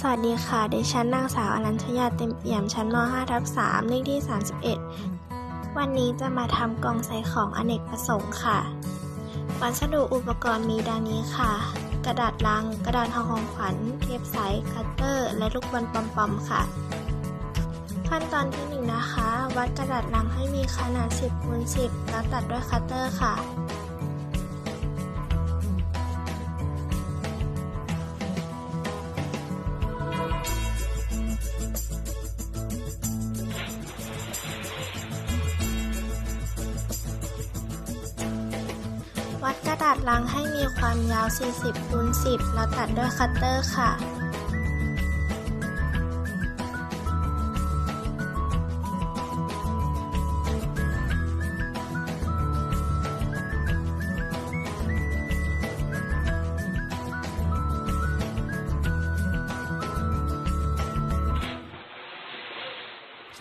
สวัสดีค่ะดิฉันนางสาวอนัญชยาเต็มเปี่ยมชั้นม .5 ทับ3เลขที่ 31 วันนี้จะมาทำกล่องใส่ของอเนกประสงค์ค่ะ วัสดุอุปกรณ์มีดังนี้ค่ะ กระดาษลัง กระดาษห่อของขวัญ เทปใส คัตเตอร์ และลูกบอลปอมๆค่ะ ขั้นตอนที่ 1 นะคะ วัดกระดาษลังให้มีขนาด 10คูณ10 แล้วตัดด้วยคัตเตอร์ค่ะ กระดาษลังให้มีความยาว 40คูณ10 แล้วตัดด้วยคัตเตอร์ค่ะ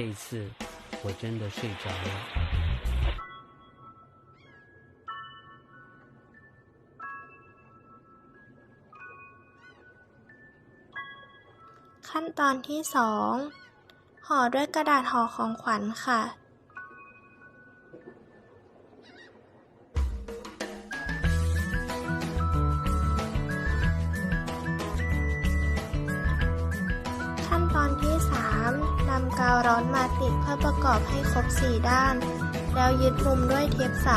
这一次我真的睡着了。 ขั้นตอนที่ 2 ห่อด้วยกระดาษห่อของขวัญค่ะขั้นตอนที่ 3นำกาวร้อนมาติดเพื่อประกอบให้ครบ 4 ด้าน แล้วยึดมุมด้วยเทปใส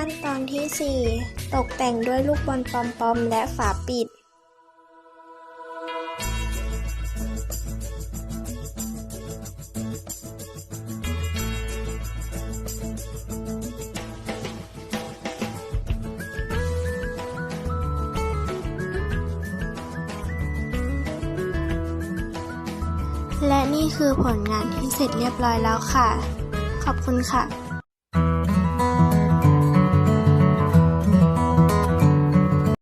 ขั้นตอนที่ 4 ตกแต่งด้วยลูกบอลปอมๆและฝาปิด และนี่คือผลงานที่เสร็จเรียบร้อยแล้วค่ะ ขอบคุณค่ะ